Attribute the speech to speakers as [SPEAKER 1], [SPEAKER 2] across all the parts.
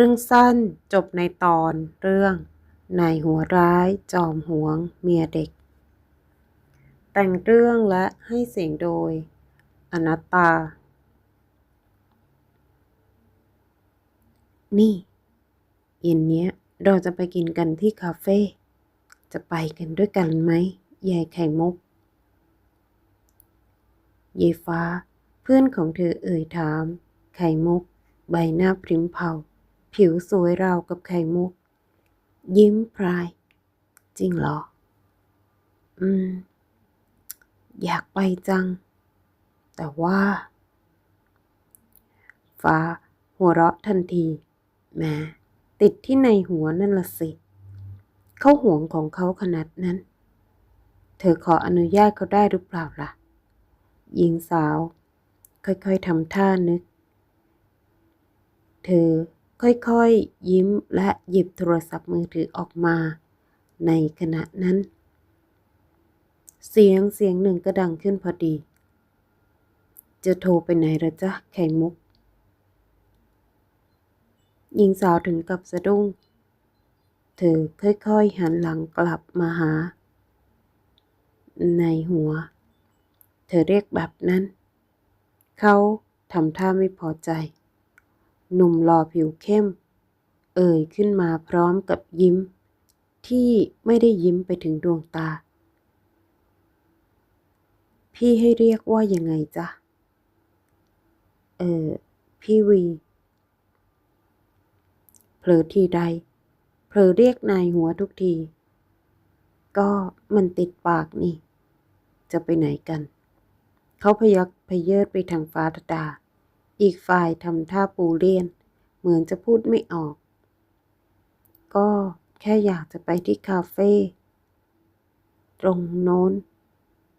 [SPEAKER 1] รื่องสั้นจบในตอนเรื่องนายหัวร้ายจอมหวงเมียเด็ก แต่งเรื่องและให้เสียงโดย อนัตตา นี่เย็นเนี้ยเราจะไปกินกันที่คาเฟ่ จะไปกันด้วยกันไหมยายไข่มุกยายฟ้า เพื่อนของเธอเอ่ยถาม ไข่มุก ใบหน้าพริ้มเผา ผิวสวยราวกับไข่มุก ยิ้มพราย จริงเหรอ อืม อยากไปจัง แต่ว่า ฟ้าหัวเราะทันทีแหมติดที่ในหัวนั่นละสิ เขาห่วงของเขาขนาดนั้น เธอขออนุญาตเขาได้หรือเปล่าล่ะ หญิงสาว ค่อยๆทำท่านึก เธอ ค่อยๆ ยิ้มและหยิบโทรศัพท์มือถือออกมา ในขณะนั้น เสียงเสียงหนึ่งก็ดังขึ้นพอดี จะโทรไปไหนละจ๊ะไข่มุก หญิงสาวถึงกับสะดุ้ง เธอค่อยๆ หันหลังกลับมาหา ในหัว เธอเรียกแบบนั้น เขาทำท่าไม่พอใจ หนุ่มหล่อผิวเข้ม เอ่ยขึ้นมาพร้อมกับยิ้ม ที่ไม่ได้ยิ้มไปถึงดวงตา พี่ให้เรียกว่ายังไงจ๊ะ เออ พี่วี เผลอทีใด เผลอเรียกนายหัวทุกที ก็มันติดปากนี่ จะไปไหนกัน เขาพยักพเยิดไปทางฟ้าดา อีกฝ่ายทำท่าปูเลียน เหมือนจะพูดไม่ออก ก็แค่อยากจะไปที่คาเฟ่ตรงโน้น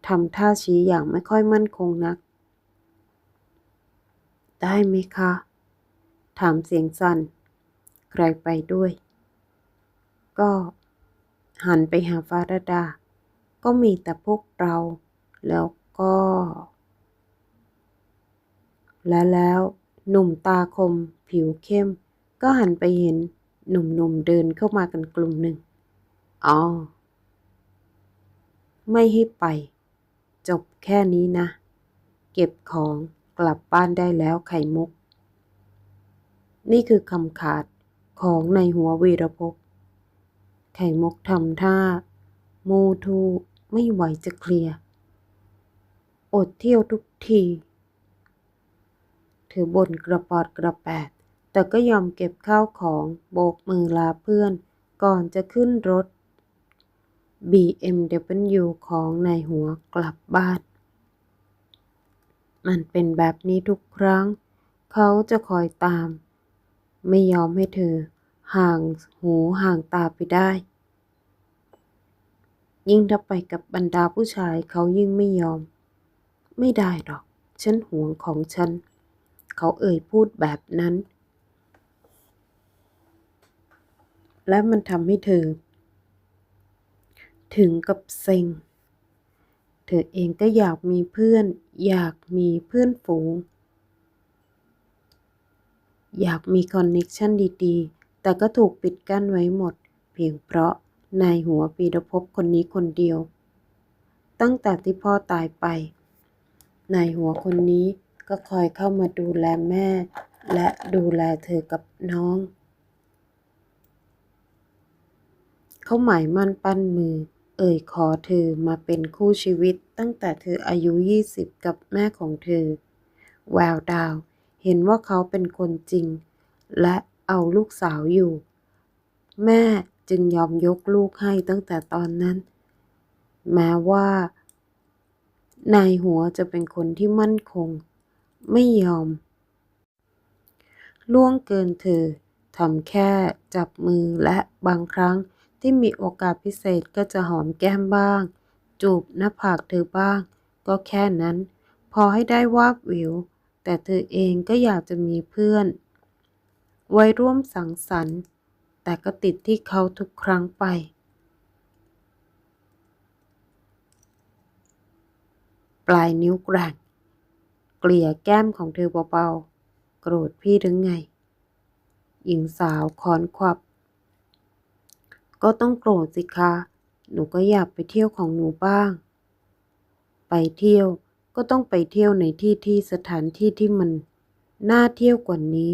[SPEAKER 1] ทำท่าชี้อย่างไม่ค่อยมั่นคงนัก ได้ไหมคะ ถามเสียงสั่น ใครไปด้วย ก็หันไปหาฟาราดา ก็มีแต่พวกเรา แล้วก็ และแล้วหนุ่มตาคม ผิวเข้ม ก็หันไปเห็นหนุ่มๆเดินเข้ามากันกลุ่มหนึ่งอ๋อไม่ให้ไป จบแค่นี้นะ เก็บของกลับบ้านได้แล้วไข่มุก นี่คือคำขาดของในหัววีรภพไข่มุกทำท่าโมทูไม่ไหวจะเคลียร์ อดเที่ยวทุกที อบ่นกระปอดกระแปด แต่ก็ยอมเก็บข้าวของโบกมือลาเพื่อน ก่อนจะขึ้นรถ BMW ของนายหัวกลับบ้าน มันเป็นแบบนี้ทุกครั้ง เขาจะคอยตาม ไม่ยอมให้เธอ ห่างหูห่างตาไปได้ ยิ่งถ้าไปกับบรรดาผู้ชายเขายิ่งไม่ยอม ไม่ได้หรอก ฉันห่วงของฉัน เขาเอ่ยพูดแบบนั้น และมันทำให้เธอ ถึงกับเซ็ง เธอเองก็อยากมีเพื่อน อยากมีเพื่อนฝูง อยากมีคอนเน็กชันดีๆ แต่ก็ถูกปิดกั้นไว้หมด เพียงเพราะนายหัวปีรภพคนนี้คนเดียว ตั้งแต่ที่พ่อตายไปนายหัวคนนี้ ก็คอยเข้ามาดูแลแม่ และดูแลเธอกับน้อง เขาหมายมั่นปั้นมือ เอ่ยขอเธอมาเป็นคู่ชีวิตตั้งแต่เธออายุ 20 กับแม่ของเธอ แววดาว เห็นว่าเขาเป็นคนจริง และเอาลูกสาวอยู่ แม่จึงยอมยกลูกให้ตั้งแต่ตอนนั้น แม้ว่านายหัวจะเป็นคนที่มั่นคง ไม่ยอม ล่วงเกินเธอทำแค่จับมือและบางครั้งที่มีโอกาสพิเศษก็จะหอมแก้มบ้าง จูบหน้าผากเธอบ้าง ก็แค่นั้น พอให้ได้วาบวิว แต่เธอเองก็อยากจะมีเพื่อน ไว้ร่วมสังสรรค์ แต่ก็ติดที่เขาทุกครั้งไปปลายนิ้วกร่ง เกลี่ยแก้มของเธอเบาๆ โกรธพี่หรือไง หญิงสาวคอนขวับ ก็ต้องโกรธสิคะ หนูก็อยากไปเที่ยวของหนูบ้าง ไปเที่ยวก็ต้องไปเที่ยวในที่ที่สถานที่ที่มัน น่าเที่ยวกว่านี้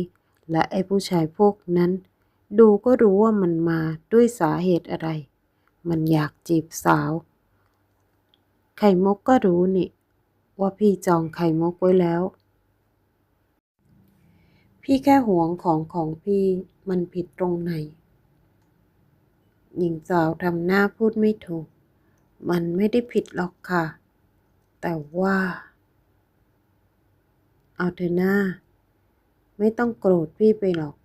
[SPEAKER 1] และไอ้ผู้ชายพวกนั้น ดูก็รู้ว่ามันมาด้วยสาเหตุอะไร มันอยากจีบสาว ไข่มกก็รู้นี่ ว่าพี่จองไข่มกไว้แล้ว พี่แค่หวงของของพี่มันผิดตรงไหน หญิงสาวทำหน้าพูดไม่ถูก มันไม่ได้ผิดหรอกค่ะ แต่ว่า เอาเถอหน้า ไม่ต้องโกรธพี่ไปหรอก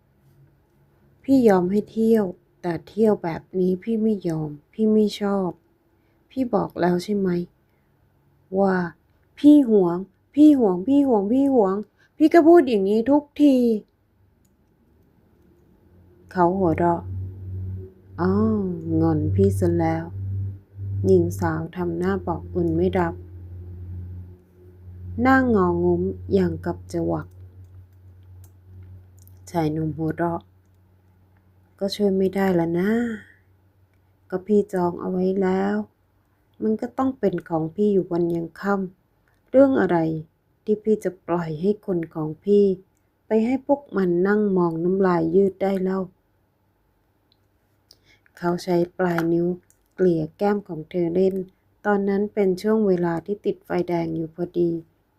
[SPEAKER 1] พี่ยอมให้เที่ยว แต่เที่ยวแบบนี้พี่ไม่ยอม พี่ไม่ชอบ พี่บอกแล้วใช่ไหม ว่า พี่หวง พี่หวง พี่หวง พี่หวง พี่ก็พูดอย่างนี้ทุกที เขาหัวเราะอ้าวงอนพี่ซะแล้ว หญิงสาวทำหน้าบอกอุ่นไม่รับ หน้างองุ้มอย่างกับจะหวัก ชายหนุ่มหัวเราะ ก็ช่วยไม่ได้ละนะ ก็พี่จองเอาไว้แล้ว มันก็ต้องเป็นของพี่อยู่วันยังค่ำ เรื่องอะไรที่พี่จะปล่อยให้คนของพี่ ไปให้พวกมันนั่งมองน้ำลายยืดได้เล่า เขาใช้ปลายนิ้วเกลี่ยแก้มของเธอเล่น ตอนนั้นเป็นช่วงเวลาที่ติดไฟแดงอยู่พอดี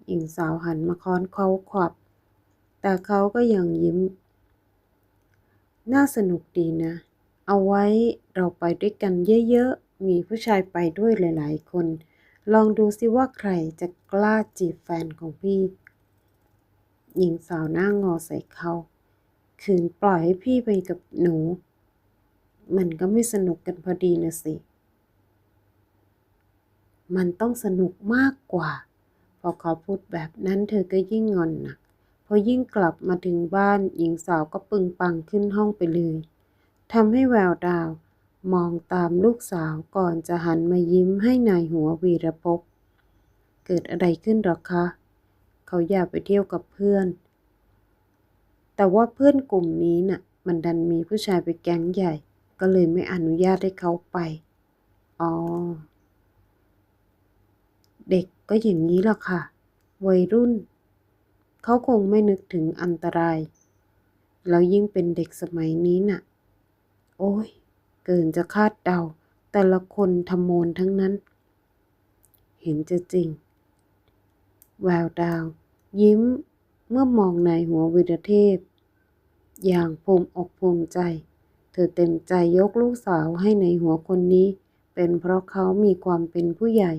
[SPEAKER 1] หญิงสาวหันมาค้อนเขาขวับ แต่เขาก็ยังยิ้ม น่าสนุกดีนะ เอาไว้เราไปด้วยกันเยอะๆ มีผู้ชายไปด้วยหลายๆ คน ลองดูสิว่าใครจะกล้าจีบแฟนของพี่ หญิงสาวหน้างอใส่เขาคืนปล่อยให้พี่ไปกับหนู มันก็ไม่สนุกกันพอดีนะสิ มันต้องสนุกมากกว่า พอเขาพูดแบบนั้นเธอก็ยิ่งงอนหนักพอยิ่งกลับมาถึงบ้านหญิงสาวก็ปึงปังขึ้นห้องไปเลยทำให้แววดาว มองตามลูกสาวก่อนจะหันมายิ้มให้นายหัววีรภพเกิดอะไรขึ้นหรอคะ เขาอยากไปเที่ยวกับเพื่อน แต่ว่าเพื่อนกลุ่มนี้น่ะ มันดันมีผู้ชายไปแก๊งใหญ่ ก็เลยไม่อนุญาตให้เขาไป อ๋อ เด็กก็อย่างนี้ล่ะค่ะ วัยรุ่น เขาคงไม่นึกถึงอันตราย แล้วยิ่งเป็นเด็กสมัยนี้น่ะ โอ้ย กินจะคาดเดา แต่ละคนทำโมนทั้งนั้น เห็นจะจริง แววดาว ยิ้มเมื่อมองนายหัววิรเทพ อย่างภูมิอกภูมิใจ เธอเต็มใจยกลูกสาวให้ในหัวคนนี้ เป็นเพราะเขามีความเป็นผู้ใหญ่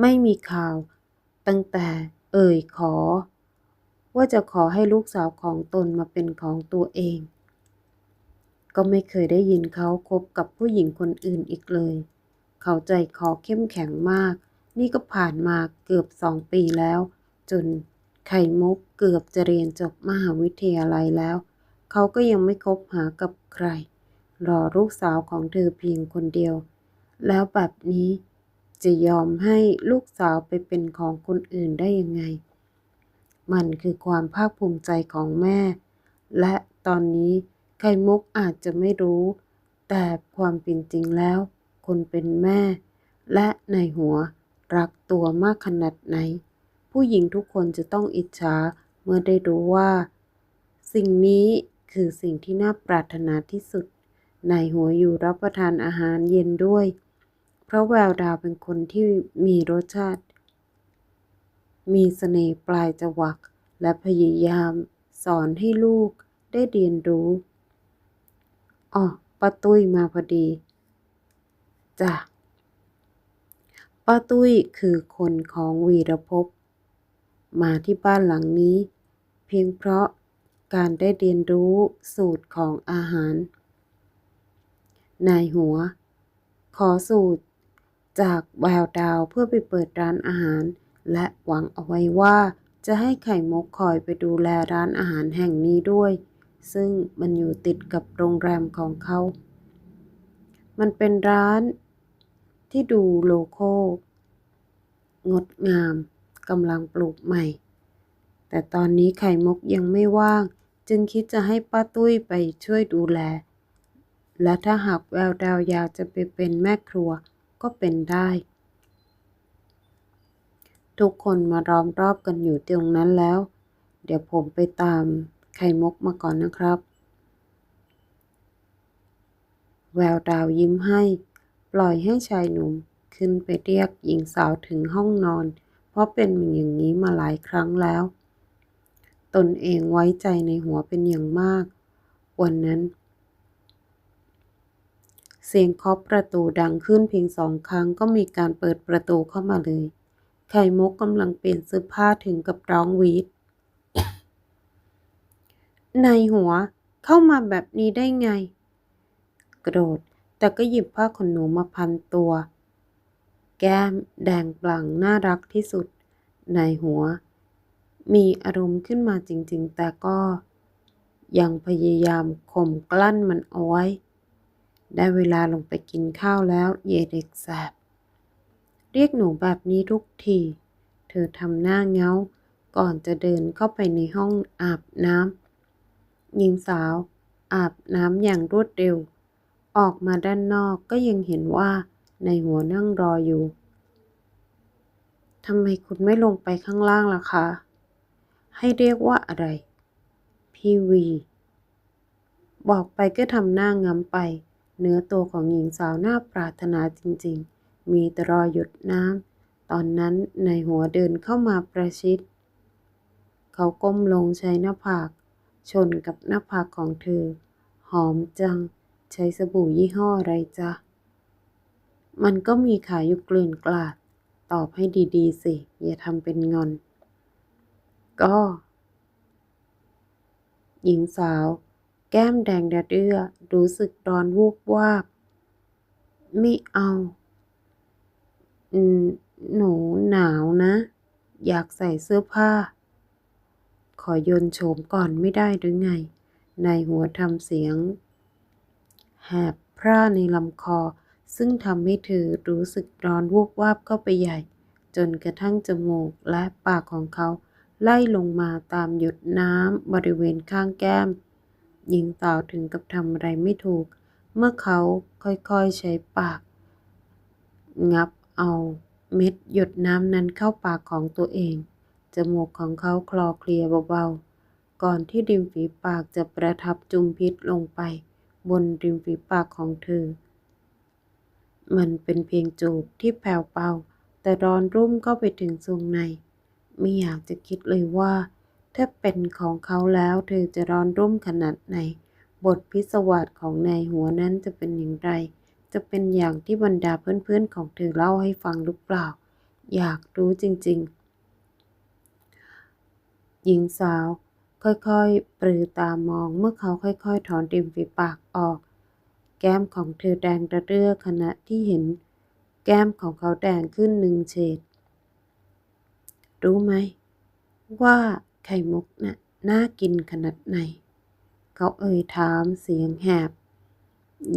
[SPEAKER 1] ไม่มีข่าว ตั้งแต่เอ่ยขอ ว่าจะขอให้ลูกสาวของตนมาเป็นของตัวเอง ก็ไม่เคยได้ยินเขาคบกับผู้หญิงคนอื่นอีกเลย เขาใจคอเข้มแข็งมาก นี่ก็ผ่านมาเกือบสองปีแล้ว จนไข่มุกเกือบจะเรียนจบมหาวิทยาลัยแล้ว เขาก็ยังไม่คบหากับใคร รอลูกสาวของเธอเพียงคนเดียว แล้วแบบนี้จะยอมให้ลูกสาวไปเป็นของคนอื่นได้ยังไง มันคือความภาคภูมิใจของแม่ และตอนนี้ ไข่มุกอาจจะไม่รู้ แต่ความเป็นจริงแล้ว คนเป็นแม่ และในหัวรักตัวมากขนาดไหน ผู้หญิงทุกคนจะต้องอิจฉาเมื่อได้รู้ว่า สิ่งนี้คือสิ่งที่น่าปรารถนาที่สุดนายหัวอยู่รับประทานอาหารเย็นด้วย เพราะแววดาวเป็นคนที่มีรสชาติ มีเสน่ห์ปลายจวัก และพยายามสอนให้ลูกได้เรียนรู้ อ๋อป้าตุ้ยมาพอดีจ้ะป้าตุ้ยคือคนของวีรภพมาที่บ้านหลังนี้ เพียงเพราะการได้เรียนรู้สูตรของอาหาร นายหัว ขอสูตรจากแววดาวเพื่อไปเปิดร้านอาหาร และหวังเอาไว้ว่าจะให้ไข่มุกคอยไปดูแลร้านอาหารแห่งนี้ด้วย ซึ่งมันอยู่ติดกับโรงแรมของเขา มันเป็นร้านที่ดูโลโก้งดงามกำลังปลูกใหม่ แต่ตอนนี้ไข่มุกยังไม่ว่าง จึงคิดจะให้ป้าตุ้ยไปช่วยดูแล และถ้าหากแววดาวอยากจะไปเป็นแม่ครัวก็เป็นได้ ทุกคนมาล้อมรอบกันอยู่ตรงนั้นแล้ว เดี๋ยวผมไปตาม ไข่มุกมาก่อนนะครับ แววดาวยิ้มให้ ปล่อยให้ชายหนุ่มขึ้นไปเรียกหญิงสาวถึงห้องนอน เพราะเป็นอย่างนี้มาหลายครั้งแล้ว ตนเองไว้ใจในหัวเป็นอย่างมาก วันนั้น เสียงเคาะประตูดังขึ้นเพียงสองครั้งก็มีการเปิดประตูเข้ามาเลย ไข่มุกกำลังเปลี่ยนเสื้อผ้าถึงกับร้องวีด ในหัวเข้ามาแบบนี้ได้ไง โกรธ แต่ก็หยิบผ้าขนหนูมาพันตัว แก้มแดงปลั่งน่ารักที่สุดในหัว มีอารมณ์ขึ้นมาจริง ๆ แต่ก็ ยังพยายามข่มกลั้นมันเอาไว้ ได้เวลาลงไปกินข้าวแล้ว เยเด็กแสบ เรียกหนูแบบนี้ทุกที เธอทำหน้าเงาก่อนจะเดินเข้าไปในห้องอาบน้ำ หญิงสาว อาบน้ำอย่างรวดเร็ว ออกมาด้านนอกก็ยังเห็นว่าในหัวนั่งรออยู่ทำไมคุณไม่ลงไปข้างล่างล่ะคะ ให้เรียกว่าอะไร พี่วี บอกไปก็ทำหน้างำไป เนื้อตัวของหญิงสาวน่าปรารถนาจริงๆ มีแต่รอยหยดน้ำ ตอนนั้นในหัวเดินเข้ามาประชิด เขาก้มลงใช้หน้าผาก ชนกับหน้าผากของเธอ หอมจัง ใช้สบู่ยี่ห้ออะไรจ๊ะ มันก็มีขายอยู่เกลื่อนกลาด ตอบให้ดีๆ สิ อย่าทำเป็นงอน ก็ หญิงสาว แก้มแดงระเรื่อรู้สึกร้อนวูบวาบ ไม่เอา อืม หนูหนาวนะ อยากใส่เสื้อผ้า ขอยนโฉมก่อนไม่ได้หรือไง ในหัวทำเสียง แหบพร่าในลำคอ ซึ่งทำให้เธอรู้สึกร้อนวูบวาบเข้าไปใหญ่ จนกระทั่งจมูกและปากของเขา ไล่ลงมาตามหยดน้ำบริเวณข้างแก้มหญิงสาวถึงกับทำอะไรไม่ถูก เมื่อเขาค่อยๆใช้ปาก งับเอาเม็ดหยดน้ำนั้นเข้าปากของตัวเอง จมูกของเขาคลอเคลียเบาๆ ก่อนที่ริมฝีปากจะประทับจุมพิษลงไป บนริมฝีปากของเธอ มันเป็นเพียงจูบที่แผ่วเบาแต่ร้อนรุ่มเข้าไปถึงทรงใน ไม่อยากจะคิดเลยว่า ถ้าเป็นของเขาแล้วเธอจะร้อนรุ่มขนาดไหน บทพิศวาสของนายหัวนั้นจะเป็นอย่างไร จะเป็นอย่างที่บรรดาเพื่อนๆของเธอเล่าให้ฟังหรือเปล่า อยากรู้จริง ๆ หญิงสาว ค่อยๆ ปรือตามองเมื่อเขาค่อยๆ ถอนริมฝีปากออก แก้มของเธอแดงระเรื่อขณะที่เห็น แก้มของเขาแดงขึ้นหนึ่งเฉด รู้ไหม ว่าไข่มุกน่ะน่ากินขนาดไหน เขาเอ่ยถามเสียงแหบ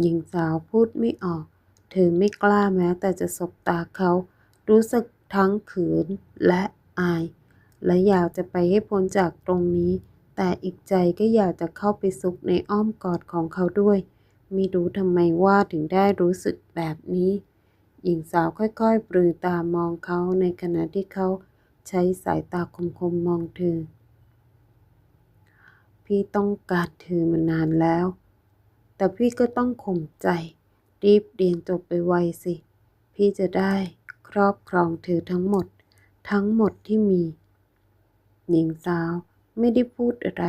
[SPEAKER 1] หญิงสาวพูดไม่ออก เธอไม่กล้าแม้แต่จะสบตาเขา รู้สึกทั้งขืนและอาย และอยากจะไปให้พ้นจากตรงนี้ แต่อีกใจก็อยากจะเข้าไปซุกในอ้อมกอดของเขาด้วย ไม่รู้ทำไมว่าถึงได้รู้สึกแบบนี้ หญิงสาวค่อยๆปรือตามองเขาในขณะที่เขาใช้สายตาคมๆมองเธอ พี่ต้องการเธอมานานแล้ว แต่พี่ก็ต้องข่มใจ รีบเรียนจบไปไวสิ พี่จะได้ครอบครองเธอทั้งหมด ทั้งหมดที่มี หญิงสาวไม่ได้พูดอะไร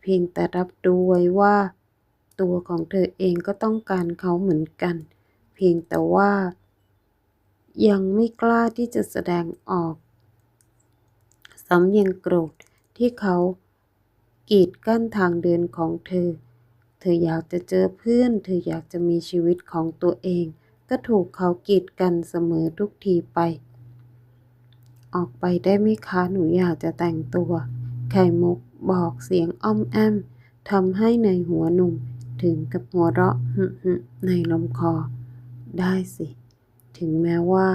[SPEAKER 1] เพียงแต่รับรู้ไว้ว่า ตัวของเธอเองก็ต้องการเขาเหมือนกัน เพียงแต่ว่า ยังไม่กล้าที่จะแสดงออกสำยังโกรธที่เขากีดกั้นทางเดินของเธอ เธออยากจะเจอเพื่อน เธออยากจะมีชีวิตของตัวเอง ก็ถูกเขากีดกันเสมอทุกทีไป ออกไปได้ไหมคะ หนูอยากจะแต่งตัว ไข่มุกบอกเสียงอ้อมแอมทำให้ในหัวหนุ่มถึงกับหัวเราะหึหึในลำคอ ได้สิ ถึงแม้ว่า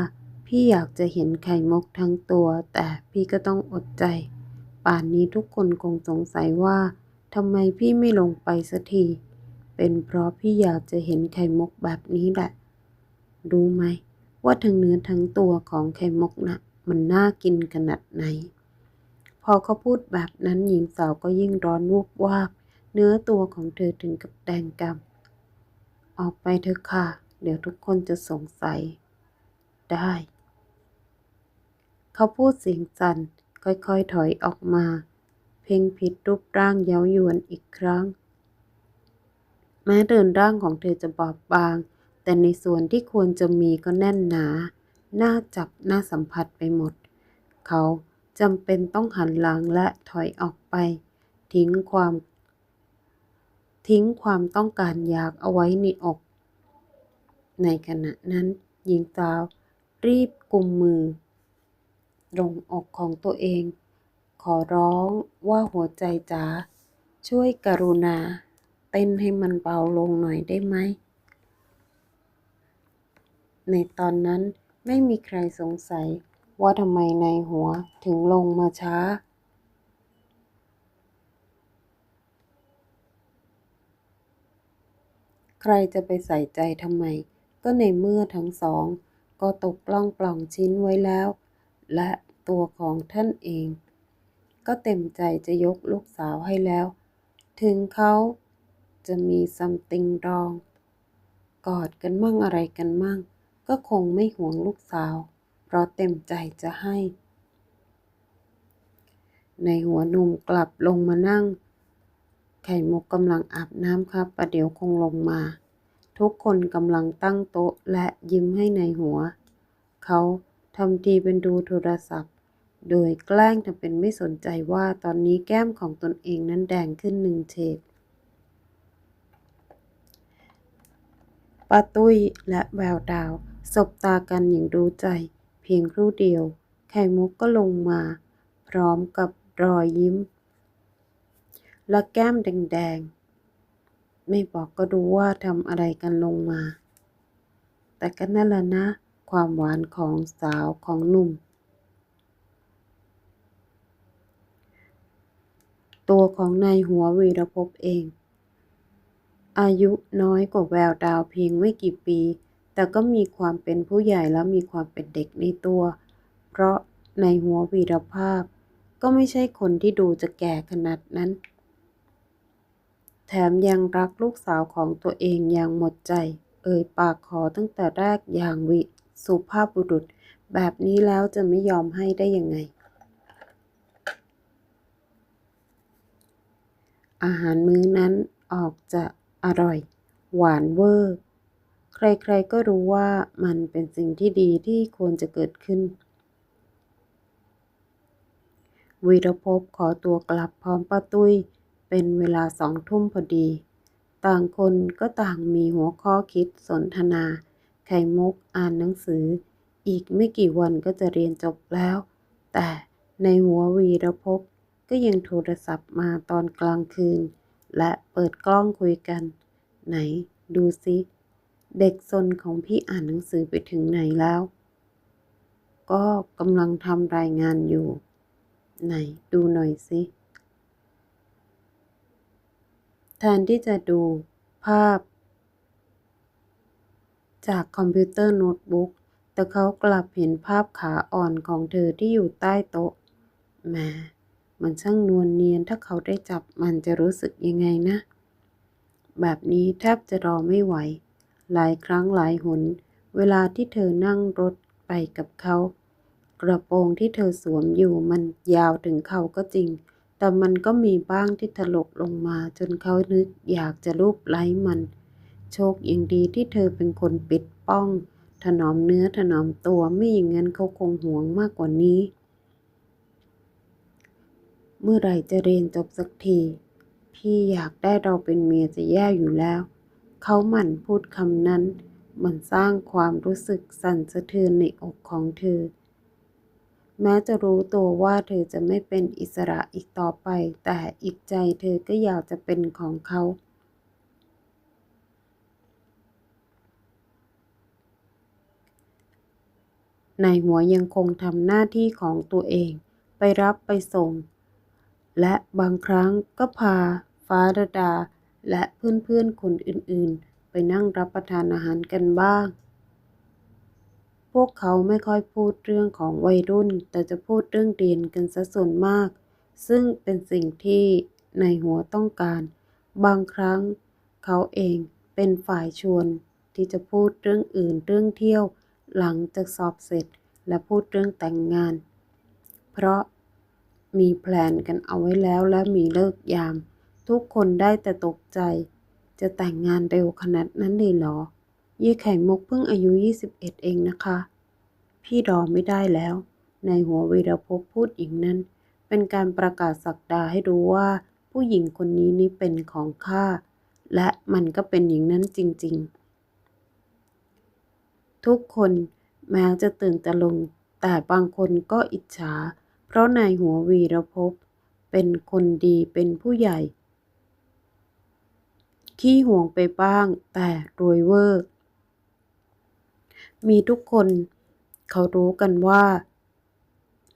[SPEAKER 1] พี่อยากจะเห็นไข่มุกทั้งตัว แต่พี่ก็ต้องอดใจ ป่านนี้ทุกคนคงสงสัยว่าทำไมพี่ไม่ลงไปสักที เป็นเพราะพี่อยากจะเห็นไข่มุกแบบนี้แหละ รู้ไหม ว่าทั้งเนื้อทั้งตัวของไข่มุกนะ่ะ มันน่ากินขนาดไหน พอเขาพูดแบบนั้นหญิงสาวก็ยิ่งร้อนวูบวาบ เนื้อตัวของเธอถึงกับแดงกำออกไปเถอะค่ะ เดี๋ยวทุกคนจะสงสัย ได้ เขาพูดเสียงสั่นค่อยๆถอยออกมา เพ่งพิษรูปร่างเย้ายวนอีกครั้ง แม้เดินร่างของเธอจะบอบบาง แต่ในส่วนที่ควรจะมีก็แน่นหนา น่าจับน่าสัมผัสไปหมด เขาจำเป็นต้องหันหลังและถอยออกไป ทิ้งความ ทิ้งความต้องการอยากเอาไว้ในอก ในขณะนั้น หญิงสาวรีบกุมมือลงอกของตัวเอง ขอร้องว่าหัวใจจ๋าช่วยกรุณา เต้นให้มันเบาลงหน่อยได้ไหม ในตอนนั้น ไม่มีใครสงสัยว่าทำไมในหัวถึงลงมาช้า ใครจะไปใส่ใจทำไม ก็ในเมื่อทั้งสอง ก็ตกล้องปล่องชิ้นไว้แล้ว และตัวของท่านเอง ก็เต็มใจจะยกลูกสาวให้แล้ว ถึงเขาจะมีซัมติงรอง กอดกันมั่งอะไรกันมั่ง ก็คงไม่ห่วงลูกสาว เพราะเต็มใจจะให้ ในหัวหนุ่มกลับลงมานั่ง ไข่มุกกำลังอาบน้ำครับ ประเดี๋ยวคงลงมา ทุกคนกำลังตั้งโต๊ะและยิ้มให้ในหัว เขาทำทีเป็นดูโทรศัพท์ โดยแกล้งทำเป็นไม่สนใจว่าตอนนี้แก้มของตนเองนั้นแดงขึ้นหนึ่งเฉดป้าตุ้ยและแววดาว สบตากันอย่างรู้ใจ เพียงครู่เดียว ไข่มุกก็ลงมา พร้อมกับรอยยิ้ม และแก้มแดงๆ ไม่บอกก็รู้ว่าทำอะไรกันลงมา แต่ก็นั่นแหละนะ ความหวานของสาวของหนุ่ม ตัวของนายหัววีรภพเอง อายุน้อยกว่าแววดาวเพียงไม่กี่ปี แต่ก็มีความเป็นผู้ใหญ่และมีความเป็นเด็กในตัว เพราะในหัววีรภาพ ก็ไม่ใช่คนที่ดูจะแก่ขนาดนั้น แถมยังรักลูกสาวของตัวเองอย่างหมดใจ เอ่ยปากขอตั้งแต่แรกอย่างวิสุภาพบุรุษ แบบนี้แล้วจะไม่ยอมให้ได้ยังไง อาหารมื้อนั้นออกจะอร่อย หวานเวอร์ ใครๆก็รู้ว่ามันเป็นสิ่งที่ดีที่ควรจะเกิดขึ้น วีรภพขอตัวกลับพร้อมป้าตุ้ย เป็นเวลาสองทุ่มพอดี ต่างคนก็ต่างมีหัวข้อคิดสนทนา ไข่มุกอ่านหนังสือ อีกไม่กี่วันก็จะเรียนจบแล้ว แต่ในหัววีรภพก็ยังโทรศัพท์มาตอนกลางคืน และเปิดกล้องคุยกัน ไหนดูซิ เด็กซนของพี่อ่านหนังสือไปถึงไหนแล้ว ก็กำลังทำรายงานอยู่ ไหนดูหน่อยสิ แทนที่จะดูภาพ จากคอมพิวเตอร์โน้ตบุ๊ก แต่เขากลับเห็นภาพขาอ่อนของเธอที่อยู่ใต้โต๊ะแหมมันช่างนวลเนียนถ้าเขาได้จับมันจะรู้สึกยังไงนะ แบบนี้แทบจะรอไม่ไหว หลายครั้งหลายหน เวลาที่เธอนั่งรถไปกับเขา กระโปรงที่เธอสวมอยู่มันยาวถึงเข่าก็จริง แต่มันก็มีบ้างที่ถลกลงมาจนเขานึกอยากจะรูปไล้มัน โชคยังดีที่เธอเป็นคนปิดป้อง ถนอมเนื้อถนอมตัวไม่อย่างนั้นเขาคงห่วงมากกว่านี้ เมื่อไหร่จะเรียนจบสักที พี่อยากได้เราเป็นเมียจะแย่อยู่แล้ว เขาหมั่นพูดคำนั้น มันสร้างความรู้สึกสั่นสะเทือนในอกของเธอ แม้จะรู้ตัวว่าเธอจะไม่เป็นอิสระอีกต่อไป แต่อีกใจเธอก็อยากจะเป็นของเขานายหัวยังคงทำหน้าที่ของตัวเอง ไปรับไปส่ง และบางครั้งก็พาฟ้าระดา และเพื่อนๆคนอื่นๆ ไปนั่งรับประทานอาหารกันบ้าง พวกเขาไม่ค่อยพูดเรื่องของวัยรุ่น แต่จะพูดเรื่องเรียนกันซะส่วนมาก ซึ่งเป็นสิ่งที่ในหัวต้องการ บางครั้ง เขาเองเป็นฝ่ายชวนที่จะพูดเรื่องอื่นเรื่องเที่ยว หลังจากสอบเสร็จและพูดเรื่องแต่งงาน เพราะมีแพลนกันเอาไว้แล้วและมีเลิกยาม ทุกคนได้แต่ตกใจ จะแต่งงานเร็วขนาดนั้นเลยเหรอ ยี่ไข่มุกเพิ่งอายุ 21 เองนะคะ พี่รอไม่ได้แล้วในหัววีรภพพูดอีกนั้น เป็นการประกาศสักดาให้รู้ว่า ผู้หญิงคนนี้นี่เป็นของข้าและมันก็เป็นอย่างนั้นจริง ๆ ทุกคนแม้จะตื่นตะลง แต่บางคนก็อิจฉา เพราะนายหัววีรภพเป็นคนดีเป็นผู้ใหญ่ ขี้ห่วงไปบ้าง แต่รวยเวอร์ มีทุกคน เขารู้กันว่า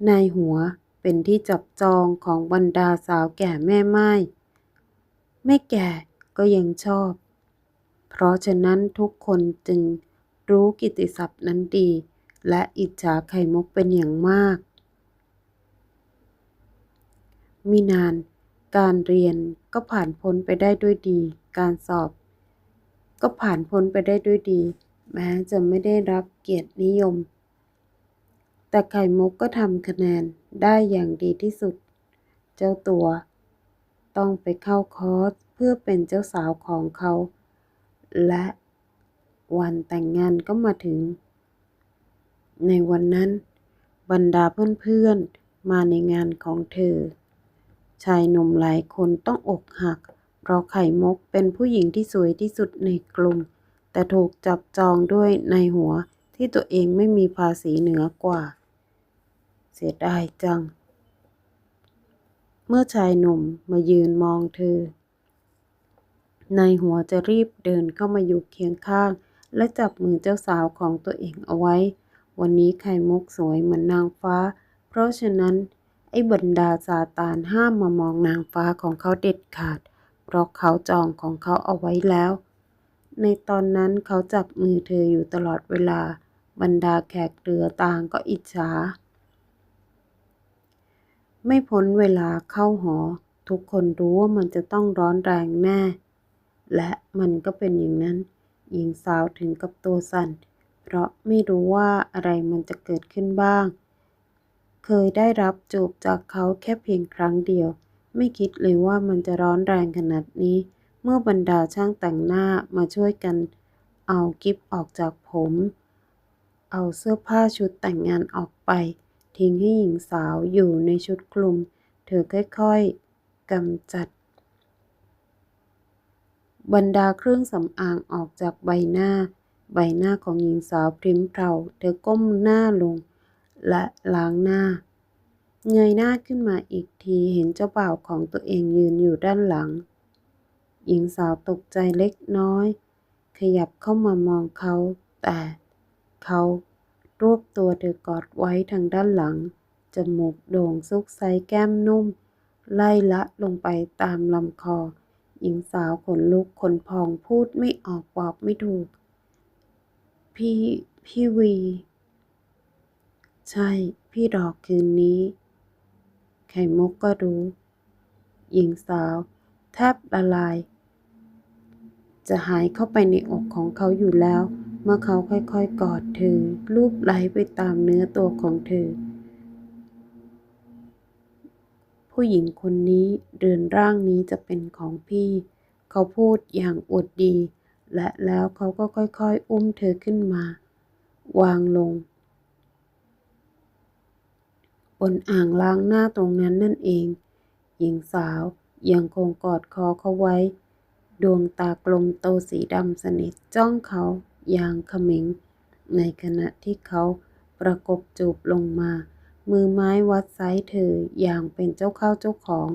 [SPEAKER 1] นายหัวเป็นที่จับจองของบรรดาสาวแก่แม่ไม้ไม่แก่ก็ยังชอบ เพราะฉะนั้นทุกคนจึงรู้กิตติศัพท์นั้นดี และอิจฉาไข่มุกเป็นอย่างมากมีนาน การเรียนก็ผ่านพ้นไปได้ด้วยดี การสอบ ก็ผ่านพ้นไปได้ด้วยดี แม้จะไม่ได้รับเกียรตินิยม แต่ไข่มุกก็ทำคะแนนได้อย่างดีที่สุด เจ้าตัว ต้องไปเข้าคอร์สเพื่อเป็นเจ้าสาวของเขา และวันแต่งงานก็มาถึง ในวันนั้น บรรดาเพื่อนๆมาในงานของเธอ ชายหนุ่มหลายคนต้องอกหัก เพราะไข่มุกเป็นผู้หญิงที่สวยที่สุดในกลุ่ม แต่ถูกจับจองด้วยในหัวที่ตัวเองไม่มีภาษีเหนือกว่า เสียดายจัง เมื่อชายหนุ่มมายืนมองเธอ ในหัวจะรีบเดินเข้ามาอยู่เคียงข้าง และจับมือเจ้าสาวของตัวเองเอาไว้ วันนี้ไข่มุกสวยเหมือนนางฟ้า เพราะฉะนั้นไอ้บรรดาซาตานห้ามมามองนางฟ้าของเขาเด็ดขาดเราะเขาจองของเขาเอาไว้แล้ว ในตอนนั้นเขาจับมือเธออยู่ตลอดเวลา บรรดาแขกเรือต่างก็อิจฉา ไม่พ้นเวลาเข้าหอ ทุกคนรู้ว่ามันจะต้องร้อนแรงแน่ และมันก็เป็นอย่างนั้น หญิงสาวถึงกับตัวสั่น เพราะไม่รู้ว่าอะไรมันจะเกิดขึ้นบ้าง เคยได้รับจูบจากเขาแค่เพียงครั้งเดียว ไม่คิดเลยว่ามันจะร้อนแรงขนาดนี้ เมื่อบรรดาช่างแต่งหน้ามาช่วยกัน เอากิฟออกจากผม เอาเสื้อผ้าชุดแต่งงานออกไป ทิ้งให้หญิงสาวอยู่ในชุดคลุม เธอค่อยๆกำจัด บรรดาเครื่องสำอางออกจากใบหน้า ใบหน้าของหญิงสาวพริ้มเพราเธอก้มหน้าลง และล้างหน้า เงยหน้าขึ้นมาอีกทีเห็นเจ้าบ่าวของตัวเองยืนอยู่ด้านหลัง หญิงสาวตกใจเล็กน้อย ขยับเข้ามามองเขา แต่เขารวบตัวเธอกอดไว้ทางด้านหลัง จมูกโด่งซุกไซแก้มนุ่ม ไล่ละลงไปตามลำคอ หญิงสาวขนลุกขนพองพูดไม่ออกบอกไม่ถูก พี่ พี่วี ใช่ พี่ดอกคืนนี้ ไข่มุกก็รู้ หญิงสาว แทบละลาย จะหายเข้าไปในอกของเขาอยู่แล้ว เมื่อเขาค่อยๆกอดเธอลูบไหลไปตามเนื้อตัวของเธอ ผู้หญิงคนนี้เรือนร่างนี้จะเป็นของพี่ เขาพูดอย่างอวดดี และแล้วเขาก็ค่อยๆ อุ้มเธอขึ้นมา วางลง บนอ่างล้างหน้าตรงนั้นนั่นเอง หญิงสาวยังคงกอดคอเขาไว้ ดวงตากลมโตสีดำสนิทจ้องเขาอย่างเขม็งในขณะที่เขาประกบจูบลงมา มือไม้วัดไซส์เธออย่างเป็นเจ้าเข้าเจ้าของ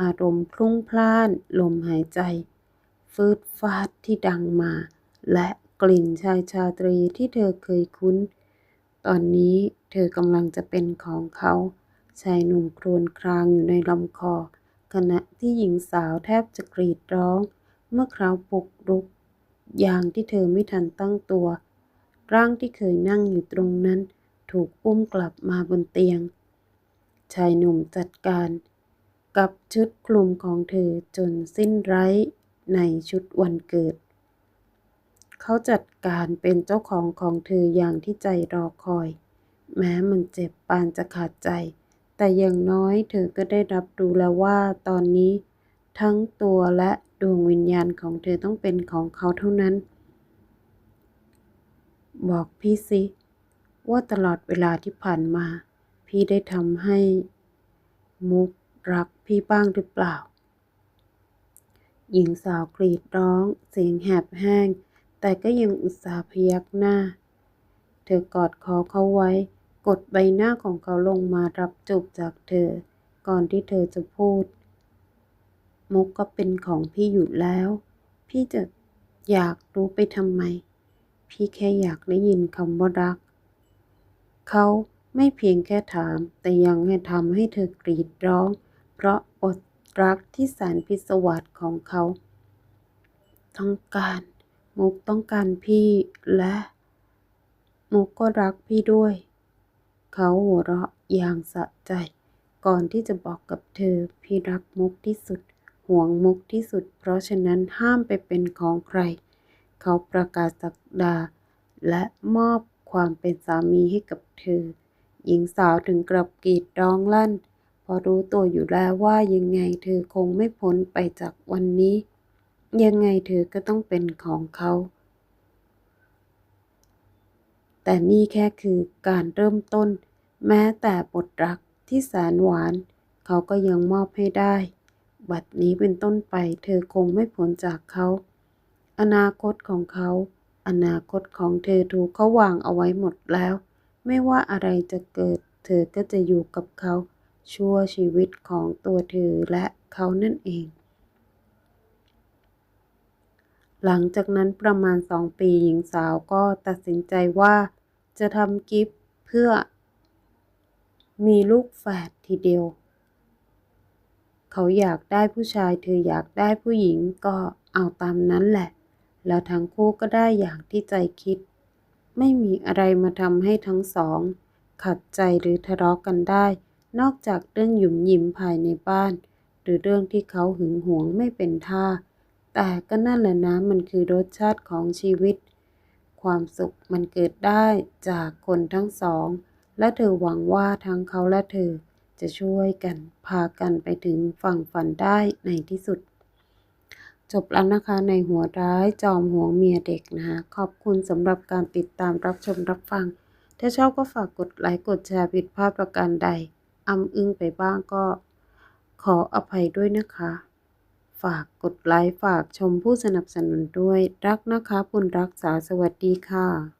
[SPEAKER 1] อารมณ์พลุ่งพล่าน ลมหายใจ ฟืดฟาดที่ดังมา และกลิ่นชายชาตรีที่เธอเคยคุ้น ตอนนี้เธอกำลังจะเป็นของเขาชายหนุ่มครวญครางอยู่ในลำคอ ขณะที่หญิงสาวแทบจะกรีดร้อง เมื่อคราวปลุกรุก อย่างที่เธอไม่ทันตั้งตัว ร่างที่เคยนั่งอยู่ตรงนั้น ถูกอุ้มกลับมาบนเตียง ชายหนุ่มจัดการกับชุดคลุมของเธอจนสิ้นไร้ในชุดวันเกิด เขาจัด การเป็นเจ้าของของเธออย่างที่ใจรอคอย แม้มันเจ็บปานจะขาดใจ แต่อย่างน้อยเธอก็ได้รับรู้แล้วว่าตอนนี้ ทั้งตัวและดวงวิญญาณของเธอต้องเป็นของเขาเท่านั้น บอกพี่สิ ว่าตลอดเวลาที่ผ่านมา พี่ได้ทำให้ มุกรักพี่บ้างหรือเปล่า หญิงสาวกรีดร้อง เสียงแหบแห้ง แต่ก็ยังอุตส่าห์พยักหน้า เธอกอดคอเขาไว้ กดใบหน้าของเขาลงมารับจูบจากเธอ ก่อนที่เธอจะพูด มุกก็เป็นของพี่อยู่แล้ว พี่จะอยากรู้ไปทำไม พี่แค่อยากได้ยินคำว่ารัก เขาไม่เพียงแค่ถาม แต่ยังให้ทำให้เธอกรีดร้อง เพราะอดรักที่แสนพิศวาสของเขา ต้องการ มุกต้องการพี่และ มุกก็รักพี่ด้วย เขาหัวเราะอย่างสะใจ ก่อนที่จะบอกกับเธอ พี่รักมุกที่สุด ห่วงมุกที่สุด เพราะฉะนั้นห้ามไปเป็นของใคร เขาประกาศสักดา และมอบความเป็นสามีให้กับเธอ หญิงสาวถึงกลับกรีดร้องลั่น พอรู้ตัวอยู่แล้วว่ายังไงเธอคงไม่พ้นไปจากวันนี้ ยังไงเธอก็ต้องเป็นของเขา แต่นี่แค่คือการเริ่มต้น แม้แต่บทรักที่แสนหวาน เขาก็ยังมอบให้ได้ บัดนี้เป็นต้นไปเธอคงไม่พ้นจากเขา อนาคตของเขา อนาคตของเธอถูกเขาวางเอาไว้หมดแล้ว ไม่ว่าอะไรจะเกิด เธอก็จะอยู่กับเขา ชั่วชีวิตของตัวเธอและเขานั่นเอง หลังจากนั้นประมาณสองปีหญิงสาวก็ตัดสินใจว่าจะทำกิฟต์เพื่อ มีลูกแฝดทีเดียว เขาอยากได้ผู้ชายเธออยากได้ผู้หญิงก็เอาตามนั้นแหละ แล้วทั้งคู่ก็ได้อย่างที่ใจคิด ไม่มีอะไรมาทำให้ทั้งสอง ขัดใจหรือทะเลาะกันได้ นอกจากเรื่องหยุมหยิมภายในบ้าน หรือเรื่องที่เขาหึงหวงไม่เป็นท่า แต่ก็นั่นแหละนะมันคือรสชาติของชีวิต ความสุขมันเกิดได้จากคนทั้งสอง และเธอหวังว่าทั้งเขาและเธอจะช่วยกันพากันไปถึงฝั่งฝันได้ในที่สุด จบแล้วนะคะในหัวร้ายจอมห่วเมียเด็กนะคะขอบคุณสำหรับการติดตามรับชมรับฟัง ถ้าชอบก็ฝากกดไลค์กดแชร์ผิดพลาดประการใดอำอึ้งไปบ้างก็ขออภัยด้วยนะคะ ฝากกดไลค์ฝากชมผู้สนับสนุนด้วย รักนะคะคุณรักษาสวัสดีค่ะ